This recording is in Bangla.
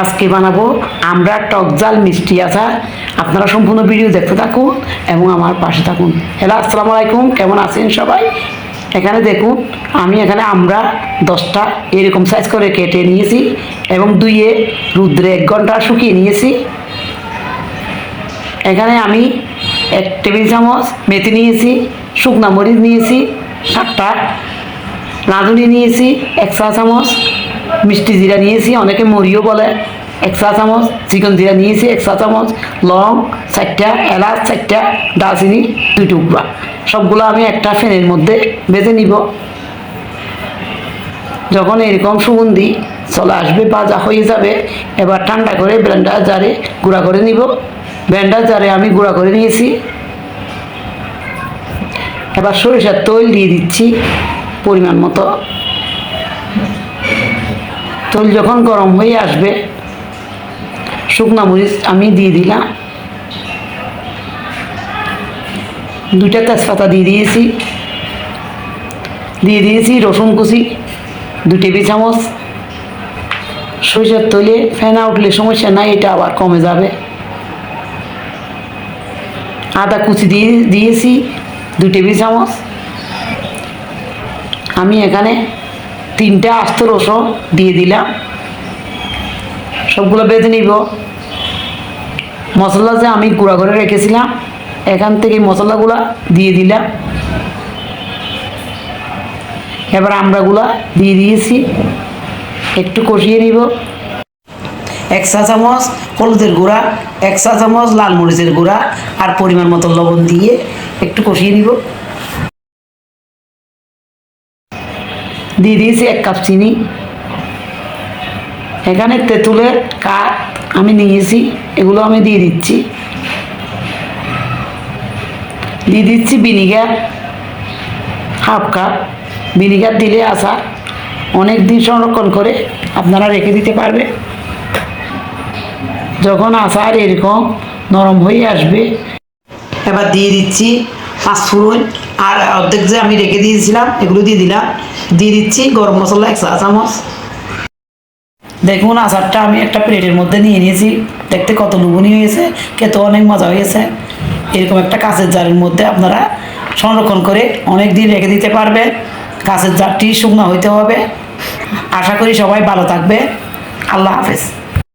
আজকে বানাবো আমরা টক জাল মিষ্টি আচার। আপনারা সম্পূর্ণ ভিডিও দেখতে থাকুন এবং আমার পাশে থাকুন। হ্যালো আসসালামু আলাইকুম, কেমন আছেন সবাই? এখানে দেখুন, আমি এখানে আমরা দশটা এরকম সাইজ করে কেটে নিয়েছি এবং দুইয়ে রুদ্রে এক ঘণ্টা শুকিয়ে নিয়েছি। এখানে আমি এক টেবিল চামচ মেথি নিয়েছি, শুকনা মরিচ নিয়েছি, সাতটা রাঁধুনি নিয়েছি, এক চা চামচ মিষ্টি জিরা নিয়েছি, অনেকে মরিও বলে। এক চা চামচ, চিকন জিরা নিয়েছি, এক চা চামচ, লং, চারটা এলাচ, চারটা দারচিনি, দুই টুকরা। সবগুলো আমি একটা ফ্যানের মধ্যে বেজে নিব। যখন এরকম সুগন্ধি চলে আসবে বাজা হয়ে যাবে, এবার ঠান্ডা করে ব্লেন্ডার জারে গুঁড়া করে নিব। ব্লেন্ডার জারে আমি গুঁড়া করে নিয়েছি। এবার সরিষার তৈল দিয়ে দিচ্ছি পরিমাণ মতো। তৈল যখন গরম হয়ে আসবে, শুকনা মরিচ আমি দিয়ে দিলাম। দুইটা তেজপাতা দিয়ে দিয়েছি। দিয়ে দিয়েছি রসুন কুচি দু টেবিল চামচ। সরিষার তৈলে ফেনা উঠলে সমস্যা নাই, এটা আবার কমে যাবে। আদা কুচি দিয়ে দিয়েছি দু টেবিল চামচ। আমি এখানে তিনটা আস্ত রসুন দিয়ে দিলাম। সবগুলো বেঁধে নিব। মশলা যে আমি গুঁড়া করে রেখেছিলাম, এখান থেকে মশলাগুলো দিয়ে দিলাম। এবার আমরাগুলা দিয়ে দিয়েছি। একটু কষিয়ে নিব। এক চা চামচ হলুদের গুঁড়া, এক চা চামচ লাল মরিচের গুঁড়া আর পরিমাণ মতো লবণ দিয়ে একটু কষিয়ে নিব। দিয়ে দিয়েছি এক কাপ চিনি। এখানে তেঁতুলের কাঠ আমি নিয়েছি এগুলো আমি দিয়ে দিচ্ছি। দিয়ে দিচ্ছি ভিনিগার, হাফ কাপ। ভিনিগার দিলে আচার অনেক দিন সংরক্ষণ করে আপনারা রেখে দিতে পারবে। যখন আসার এরকম নরম হয়ে আসবে, এবার দিয়ে দিচ্ছি পাঁচফোড়ন আর অর্ধেক যে আমি রেখে দিয়েছিলাম, এগুলো দিয়ে দিলাম। দিয়ে দিচ্ছি গরম মশলা, এক চা চামচ। দেখুন, আচারটা আমি একটা প্লেটের মধ্যে নিয়ে নিয়েছি। দেখতে কত লুবনি হয়েছে, খেতে অনেক মজা হয়েছে। এরকম একটা কাঁচের জারের মধ্যে আপনারা সংরক্ষণ করে অনেক দিন রেখে দিতে পারবে। কাঁচের জারটি শুকনো হইতে হবে। আশা করি সবাই ভালো থাকবে। আল্লাহ হাফেজ।